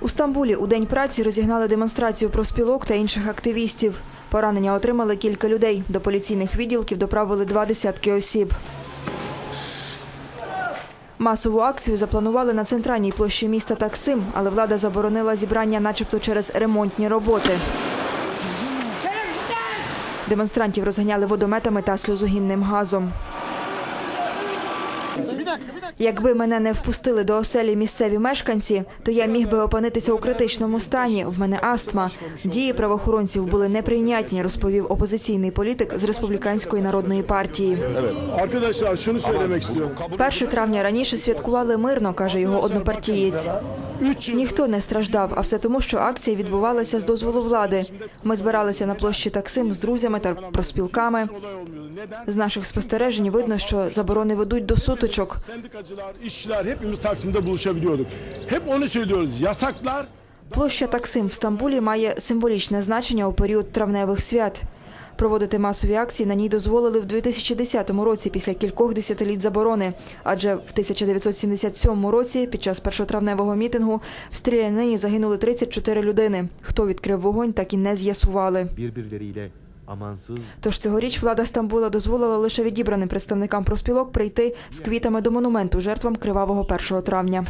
У Стамбулі у день праці розігнали демонстрацію проспілок та інших активістів. Поранення отримали кілька людей. До поліційних відділків доправили два десятки осіб. Масову акцію запланували на центральній площі міста Таксим, але влада заборонила зібрання, начебто через ремонтні роботи. Демонстрантів розганяли водометами та сльозогінним газом. Якби мене не впустили до оселі місцеві мешканці, то я міг би опинитися у критичному стані. В мене астма. Дії правоохоронців були неприйнятні, розповів опозиційний політик з республіканської народної партії. 1 травня раніше святкували мирно, каже його однопартієць. Ніхто не страждав, а все тому, що акція відбувалася з дозволу влади. Ми збиралися на площі Таксим з друзями та проспілками. З наших спостережень видно, що заборони ведуть до. Yasaklar Площа Таксим в Стамбулі має символічне значення у період травневих свят. Проводити масові акції на ній дозволили в 2010 році після кількох десятиліть заборони. Адже в 1977 році під час першотравневого мітингу в стрілянині загинули 34 людини. Хто відкрив вогонь, так і не з'ясували. Тож цьогоріч влада Стамбула дозволила лише відібраним представникам проспілок прийти з квітами до монументу жертвам кривавого 1 травня.